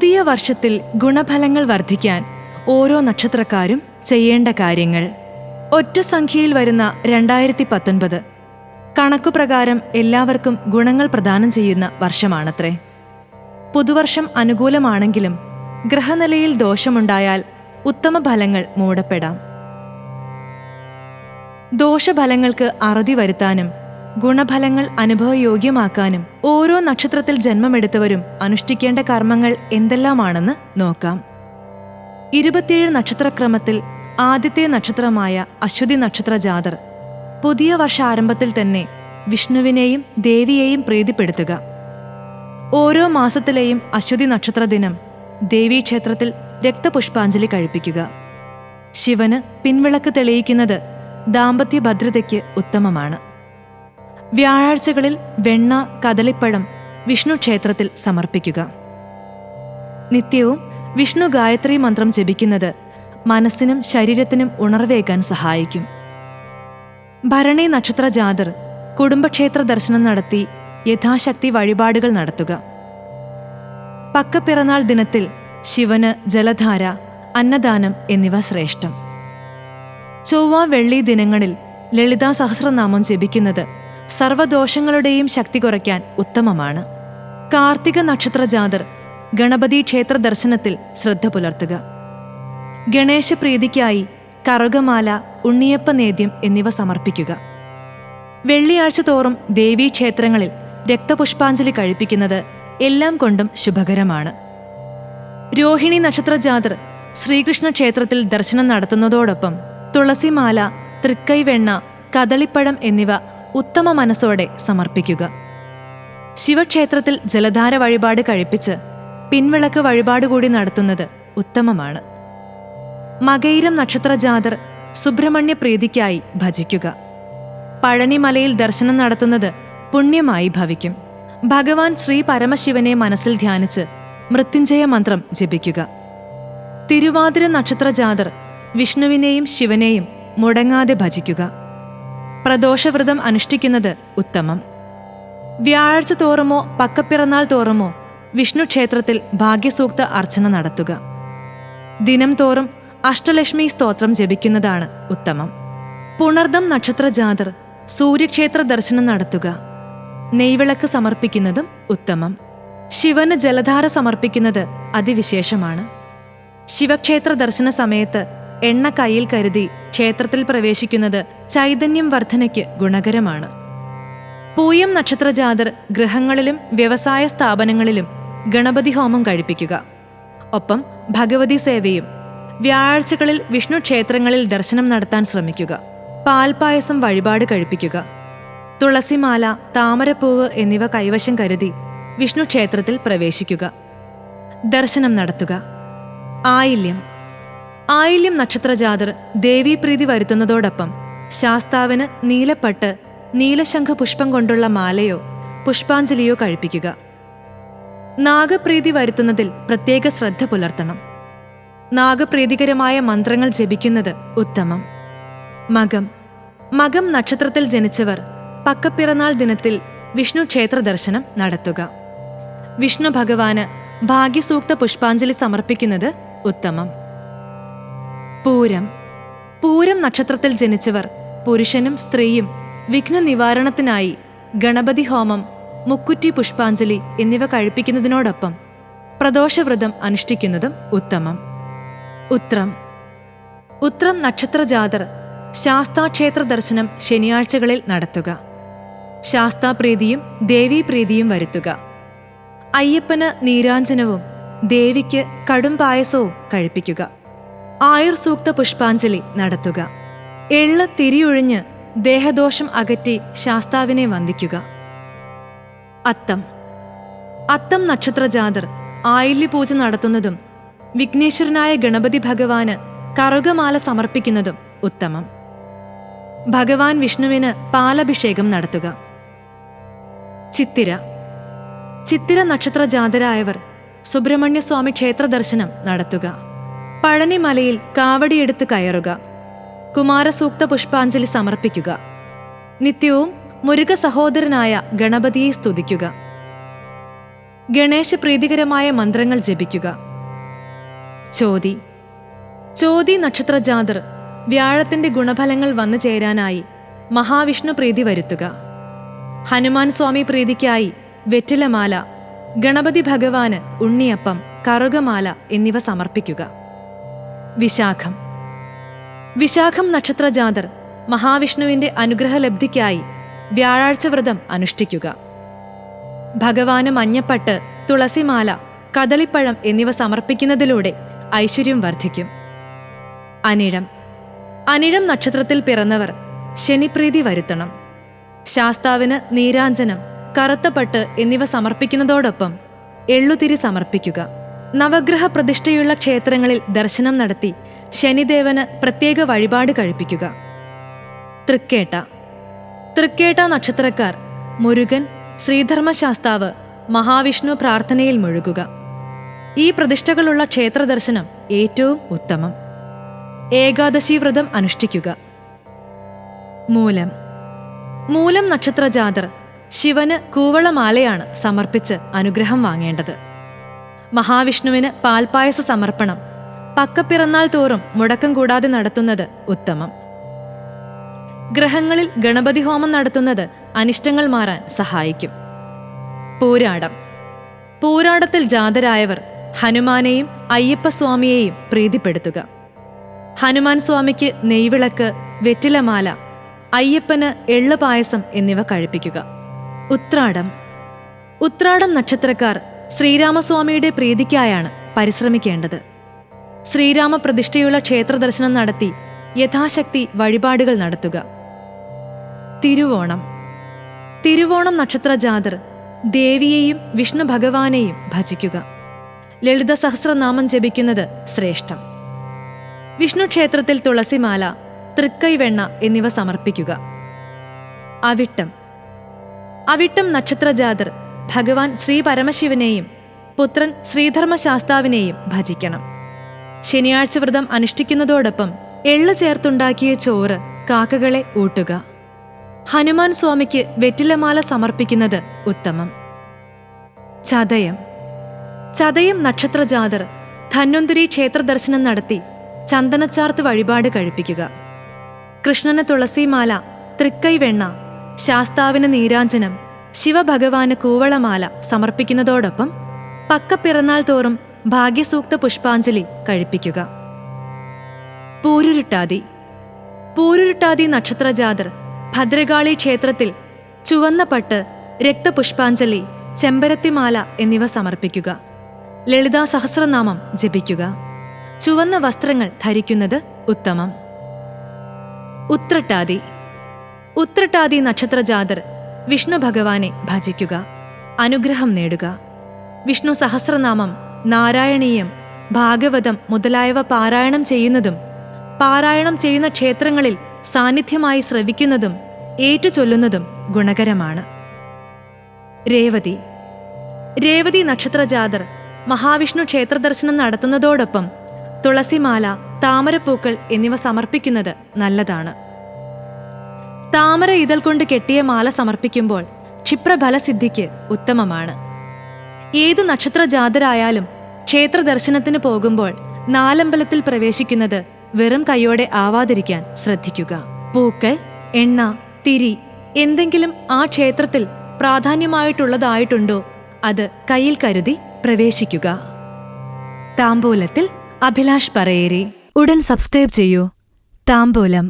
പുതിയ വർഷത്തിൽ ഗുണഫലങ്ങൾ വർദ്ധിക്കാൻ ഓരോ നക്ഷത്രക്കാരും ചെയ്യേണ്ട കാര്യങ്ങൾ. ഒറ്റ സംഖ്യയിൽ വരുന്ന രണ്ടായിരത്തി പത്തൊൻപത് കണക്കുപ്രകാരം എല്ലാവർക്കും ഗുണങ്ങൾ പ്രദാനം ചെയ്യുന്ന വർഷമാണത്രേ. പുതുവർഷം അനുകൂലമാണെങ്കിലും ഗ്രഹനിലയിൽ ദോഷമുണ്ടായാൽ ഉത്തമ ഫലങ്ങൾ മൂടപ്പെടാം. ദോഷഫലങ്ങൾക്ക് അറുതി വരുത്താനും ഗുണഫലങ്ങൾ അനുഭവയോഗ്യമാക്കാനും ഓരോ നക്ഷത്രത്തിൽ ജന്മമെടുത്തവരും അനുഷ്ഠിക്കേണ്ട കർമ്മങ്ങൾ എന്തെല്ലാമാണെന്ന് നോക്കാം. ഇരുപത്തിയേഴ് നക്ഷത്രക്രമത്തിൽ ആദ്യത്തെ നക്ഷത്രമായ അശ്വതി നക്ഷത്ര ജാതർ. പുതിയ വർഷാരംഭത്തിൽ തന്നെ വിഷ്ണുവിനെയും ദേവിയെയും പ്രീതിപ്പെടുത്തുക. ഓരോ മാസത്തിലെയും അശ്വതി നക്ഷത്ര ദിനം ദേവീക്ഷേത്രത്തിൽ രക്തപുഷ്പാഞ്ജലി കഴിപ്പിക്കുക. ശിവന് പിൻവിളക്ക് തെളിയിക്കുന്നത് ദാമ്പത്യ ഭദ്രതയ്ക്ക് ഉത്തമമാണ്. വ്യാഴാഴ്ചകളിൽ വെണ്ണ കദളിപ്പഴം വിഷ്ണു ക്ഷേത്രത്തിൽ സമർപ്പിക്കുക. നിത്യവും വിഷ്ണു ഗായത്രി മന്ത്രം ജപിക്കുന്നത് മനസ്സിനും ശരീരത്തിനും ഉണർവേകാൻ സഹായിക്കും. ഭരണി നക്ഷത്ര ജാതർ കുടുംബക്ഷേത്ര ദർശനം നടത്തി യഥാശക്തി വഴിപാടുകൾ നടത്തുക. പക്കപ്പിറന്നാൾ ദിനത്തിൽ ശിവന് ജലധാര അന്നദാനം എന്നിവ ശ്രേഷ്ഠം. ചൊവ്വ വെള്ളി ദിനങ്ങളിൽ ലളിതാ സഹസ്രനാമം ജപിക്കുന്നത് സർവദോഷങ്ങളുടെയും ശക്തി കുറയ്ക്കാൻ ഉത്തമമാണ്. കാർത്തിക നക്ഷത്ര ജാതർ ഗണപതി ക്ഷേത്ര ദർശനത്തിൽ ശ്രദ്ധ പുലർത്തുക. ഗണേശപ്രീതിക്കായി കറുകമാല ഉണ്ണിയപ്പ നേദ്യം എന്നിവ സമർപ്പിക്കുക. വെള്ളിയാഴ്ച തോറും ദേവീക്ഷേത്രങ്ങളിൽ രക്തപുഷ്പാഞ്ജലി കഴിപ്പിക്കുന്നത് എല്ലാം കൊണ്ടും ശുഭകരമാണ്. രോഹിണി നക്ഷത്ര ജാതർ ശ്രീകൃഷ്ണ ക്ഷേത്രത്തിൽ ദർശനം നടത്തുന്നതോടൊപ്പം തുളസിമാല തൃക്കൈവെണ്ണ കദളിപ്പഴം എന്നിവ ഉത്തമ മനസ്സോടെ സമർപ്പിക്കുക. ശിവക്ഷേത്രത്തിൽ ജലധാര വഴിപാട് കഴിപ്പിച്ച് പിൻവിളക്ക് വഴിപാട് കൂടി നടത്തുന്നത് ഉത്തമമാണ്. മകയിരം നക്ഷത്ര ജാതർ സുബ്രഹ്മണ്യ പ്രീതിക്കായി ഭജിക്കുക. പഴനിമലയിൽ ദർശനം നടത്തുന്നത് പുണ്യമായി ഭവിക്കും. ഭഗവാൻ ശ്രീ പരമശിവനെ മനസ്സിൽ ധ്യാനിച്ച് മൃത്യുഞ്ജയ മന്ത്രം ജപിക്കുക. തിരുവാതിര നക്ഷത്ര ജാതർ വിഷ്ണുവിനെയും ശിവനെയും മുടങ്ങാതെ ഭജിക്കുക. പ്രദോഷവ്രതം അനുഷ്ഠിക്കുന്നത് ഉത്തമം. വ്യാഴാഴ്ച തോറുമോ പക്കപ്പിറന്നാൾ തോറുമോ വിഷ്ണു ക്ഷേത്രത്തിൽ ഭാഗ്യസൂക്ത അർച്ചന നടത്തുക. ദിനം തോറും അഷ്ടലക്ഷ്മി സ്തോത്രം ജപിക്കുന്നതാണ് ഉത്തമം. പുണർദം നക്ഷത്ര ജാതർ സൂര്യക്ഷേത്ര ദർശനം നടത്തുക. നെയ്വിളക്ക് സമർപ്പിക്കുന്നതും ഉത്തമം. ശിവന് ജലധാര സമർപ്പിക്കുന്നത് അതിവിശേഷമാണ്. ശിവക്ഷേത്ര ദർശന സമയത്ത് എണ്ണ കയ്യിൽ കരുതി ക്ഷേത്രത്തിൽ പ്രവേശിക്കുന്നത് ചൈതന്യം വർധനയ്ക്ക് ഗുണകരമാണ്. പൂയം നക്ഷത്രജാതർ ഗൃഹങ്ങളിലും വ്യവസായ സ്ഥാപനങ്ങളിലും ഗണപതി ഹോമം കഴിപ്പിക്കുക. ഒപ്പം ഭഗവതി സേവയും വ്യാഴാഴ്ചകളിൽ വിഷ്ണു ക്ഷേത്രങ്ങളിൽ ദർശനം നടത്താൻ ശ്രമിക്കുക. പാൽപായസം വഴിപാട് കഴിപ്പിക്കുക. തുളസിമാല താമരപ്പൂവ് എന്നിവ കൈവശം കരുതി വിഷ്ണു ക്ഷേത്രത്തിൽ പ്രവേശിക്കുക. ദർശനം നടത്തുക. ആയില്യം ആയില്യം നക്ഷത്രജാതർ ദേവീപ്രീതി വരുത്തുന്നതോടൊപ്പം ശാസ്താവിന് നീലപ്പട്ട് നീലശംഖ പുഷ്പം കൊണ്ടുള്ള മാലയോ പുഷ്പാഞ്ജലിയോ കഴിപ്പിക്കുക. നാഗപ്രീതി വരുത്തുന്നതിൽ പ്രത്യേക ശ്രദ്ധ പുലർത്തണം. നാഗപ്രീതികരമായ മന്ത്രങ്ങൾ ജപിക്കുന്നത് ഉത്തമം. മകം. മകം നക്ഷത്രത്തിൽ ജനിച്ചവർ പക്കപ്പിറന്നാൾ ദിനത്തിൽ വിഷ്ണു ക്ഷേത്ര ദർശനം നടത്തുക. വിഷ്ണു ഭഗവാന് ഭാഗ്യസൂക്ത പുഷ്പാഞ്ജലി സമർപ്പിക്കുന്നത് ഉത്തമം. പൂരം. പൂരം നക്ഷത്രത്തിൽ ജനിച്ചവർ പുരുഷനും സ്ത്രീയും വിഘ്ന നിവാരണത്തിനായി ഗണപതി ഹോമം മുക്കുറ്റി പുഷ്പാഞ്ജലി എന്നിവ കഴിപ്പിക്കുന്നതിനോടൊപ്പം പ്രദോഷവ്രതം അനുഷ്ഠിക്കുന്നതും ഉത്തമം. ഉത്രം. ഉത്രം നക്ഷത്ര ജാതർ ശാസ്താക്ഷേത്ര ദർശനം ശനിയാഴ്ചകളിൽ നടത്തുക. ശാസ്താപ്രീതിയും ദേവീപ്രീതിയും വരുത്തുക. അയ്യപ്പന് നീരാഞ്ജനവും ദേവിക്ക് കടും പായസവും കഴിപ്പിക്കുക. ആയുർ സൂക്ത പുഷ്പാഞ്ജലി നടത്തുക. എള്ള് തിരിയൊഴിഞ്ഞ് ദേഹദോഷം അകറ്റി ശാസ്താവിനെ വന്ദിക്കുക. അത്തം. അത്തം നക്ഷത്രജാതർ ആയില്യപൂജ നടത്തുന്നതും വിഘ്നേശ്വരനായ ഗണപതി ഭഗവാന് കറുകമാല സമർപ്പിക്കുന്നതും ഉത്തമം. ഭഗവാൻ വിഷ്ണുവിന് പാലഭിഷേകം നടത്തുക. ചിത്തിര. ചിത്തിര നക്ഷത്രജാതരായവർ സുബ്രഹ്മണ്യസ്വാമി ക്ഷേത്ര ദർശനം നടത്തുക. പഴനിമലയിൽ കാവടിയെടുത്ത് കയറുക. കുമാരസൂക്ത പുഷ്പാഞ്ജലി സമർപ്പിക്കുക. നിത്യവും മുരുക സഹോദരനായ ഗണപതിയെ സ്തുതിക്കുക. ഗണേശ പ്രീതികരമായ മന്ത്രങ്ങൾ ജപിക്കുക. ചോതി. ചോതി നക്ഷത്ര ജാതർ വ്യാഴത്തിന്റെ ഗുണഫലങ്ങൾ വന്നു ചേരാനായി മഹാവിഷ്ണു പ്രീതി വരുത്തുക. ഹനുമാൻ സ്വാമി പ്രീതിക്കായി വെറ്റിലമാല ഗണപതി ഭഗവാന് ഉണ്ണിയപ്പം കറുകമാല എന്നിവ സമർപ്പിക്കുക. വിശാഖം. വിശാഖം നക്ഷത്ര ജാതർ മഹാവിഷ്ണുവിന്റെ അനുഗ്രഹലബ്ധിക്കായി വ്യാഴാഴ്ച വ്രതം അനുഷ്ഠിക്കുക. ഭഗവാന് മഞ്ഞപ്പട്ട് തുളസിമാല കദളിപ്പഴം എന്നിവ സമർപ്പിക്കുന്നതിലൂടെ ഐശ്വര്യം വർദ്ധിക്കും. അനിഴം. അനിഴം നക്ഷത്രത്തിൽ പിറന്നവർ ശനിപ്രീതി വരുത്തണം. ശാസ്താവിന് നീരാഞ്ജനം കറുത്തപ്പട്ട് എന്നിവ സമർപ്പിക്കുന്നതോടൊപ്പം എള്ളുതിരി സമർപ്പിക്കുക. നവഗ്രഹ പ്രതിഷ്ഠയുള്ള ക്ഷേത്രങ്ങളിൽ ദർശനം നടത്തി ശനിദേവന് പ്രത്യേക വഴിപാട് കഴിപ്പിക്കുക. തൃക്കേട്ട. തൃക്കേട്ട നക്ഷത്രക്കാർ മുരുകൻ ശ്രീധർമ്മശാസ്താവ് മഹാവിഷ്ണു പ്രാർത്ഥനയിൽ മുഴുകുക. ഈ പ്രതിഷ്ഠകളുള്ള ക്ഷേത്ര ദർശനം ഏറ്റവും ഉത്തമം. ഏകാദശി വ്രതം അനുഷ്ഠിക്കുക. മൂലം. മൂലം നക്ഷത്ര ജാതർ ശിവന് കൂവളമാലയാണ് സമർപ്പിച്ച് അനുഗ്രഹം വാങ്ങേണ്ടത്. മഹാവിഷ്ണുവിന് പാൽപായസ സമർപ്പണം. പക്കപ്പിറന്നാൾ തോറും മുടക്കം കൂടാതെ നടത്തുന്നത് ഉത്തമം. ഗ്രഹങ്ങളിൽ ഗണപതി ഹോമം നടത്തുന്നത് അനിഷ്ടങ്ങൾ മാറാൻ സഹായിക്കും. പൂരാടം. പൂരാടത്തിൽ ജാതരായവർ ഹനുമാനെയും അയ്യപ്പസ്വാമിയെയും പ്രീതിപ്പെടുത്തുക. ഹനുമാൻ സ്വാമിക്ക് നെയ്വിളക്ക് വെറ്റിലമാല അയ്യപ്പന് എള്ള് പായസം എന്നിവ കഴിപ്പിക്കുക. ഉത്രാടം. ഉത്രാടം നക്ഷത്രക്കാർ ശ്രീരാമസ്വാമിയുടെ പ്രീതിക്കായാണ് പരിശ്രമിക്കേണ്ടത്. ശ്രീരാമ പ്രതിഷ്ഠയുള്ള നടത്തി യഥാശക്തി വഴിപാടുകൾ നടത്തുക. തിരുവോണം. തിരുവോണം നക്ഷത്ര ജാതർ ദേവിയെയും വിഷ്ണു ഭഗവാനെയും ഭജിക്കുക. ലളിത സഹസ്രനാമം ജപിക്കുന്നത് ശ്രേഷ്ഠം. വിഷ്ണു ക്ഷേത്രത്തിൽ തുളസിമാല തൃക്കൈവെണ്ണ എന്നിവ സമർപ്പിക്കുക. അവിട്ടം. അവിട്ടം നക്ഷത്രജാതർ ഭഗവാൻ ശ്രീ പരമശിവനെയും പുത്രൻ ശ്രീധർമ്മശാസ്താവിനെയും ഭജിക്കണം. ശനിയാഴ്ച വ്രതം അനുഷ്ഠിക്കുന്നതോടൊപ്പം എള്ള് ചേർത്തുണ്ടാക്കിയ ചോറ് കാക്കകളെ ഊട്ടുക. ഹനുമാൻ സ്വാമിക്ക് വെറ്റിലമാല സമർപ്പിക്കുന്നത് ഉത്തമം. ചതയം. ചതയം നക്ഷത്രജാതർ ധന്വന്തിരി ക്ഷേത്ര ദർശനം നടത്തി ചന്ദനച്ചാർത്ത് വഴിപാട് കഴിപ്പിക്കുക. കൃഷ്ണന് തുളസിമാല തൃക്കൈവെണ്ണ ശാസ്താവിന് നീരാഞ്ജനം ശിവഭഗവാന് കൂവളമാല സമർപ്പിക്കുന്നതോടൊപ്പം പക്ക പിറന്നാൾ തോറും ഭാഗ്യസൂക്ത പുഷ്പാഞ്ജലി കഴിപ്പിക്കുക. പൂരുരുട്ടാതി. പൂരുരുട്ടാതി നക്ഷത്രജാതർ ഭദ്രകാളി ക്ഷേത്രത്തിൽ ചുവന്ന പട്ട് രക്തപുഷ്പാഞ്ജലി ചെമ്പരത്തിമാല എന്നിവ സമർപ്പിക്കുക. ലളിതാ സഹസ്രനാമം ജപിക്കുക. ചുവന്ന വസ്ത്രങ്ങൾ ധരിക്കുന്നത് ഉത്തമം. ഉത്രട്ടാതി. ഉത്രട്ടാതി നക്ഷത്രജാതർ വിഷ്ണു ഭഗവാനെ ഭജിക്കുക അനുഗ്രഹം നേടുക. വിഷ്ണു സഹസ്രനാമം നാരായണീയം ഭാഗവതം മുതലായവ പാരായണം ചെയ്യുന്നതും പാരായണം ചെയ്യുന്ന ക്ഷേത്രങ്ങളിൽ സാന്നിധ്യമായി ശ്രവിക്കുന്നതും ഏറ്റുചൊല്ലുന്നതും ഗുണകരമാണ്. രേവതി. രേവതി നക്ഷത്രജാതർ മഹാവിഷ്ണു ക്ഷേത്ര ദർശനം നടത്തുന്നതോടൊപ്പം തുളസിമാല താമരപ്പൂക്കൾ എന്നിവ സമർപ്പിക്കുന്നത് നല്ലതാണ്. താമര ഇതൾ കൊണ്ട് കെട്ടിയ മാല സമർപ്പിക്കുമ്പോൾ ക്ഷിപ്രഫലസിദ്ധിക്ക് ഉത്തമമാണ്. ഏത് നക്ഷത്ര ജാതരായാലും ക്ഷേത്ര ദർശനത്തിന് പോകുമ്പോൾ നാലമ്പലത്തിൽ പ്രവേശിക്കുന്നത് വെറും കൈയോടെ ആവാതിരിക്കാൻ ശ്രദ്ധിക്കുക. പൂക്കൾ എണ്ണ തിരി എന്തെങ്കിലും ആ ക്ഷേത്രത്തിൽ പ്രാധാന്യമായിട്ടുള്ളതായിട്ടുണ്ടോ അത് കയ്യിൽ കരുതി പ്രവേശിക്കുക. താമ്പൂലത്തിൽ അഭിലാഷ് പറയേരി. ഉടൻ സബ്സ്ക്രൈബ് ചെയ്യൂ. താമ്പൂലം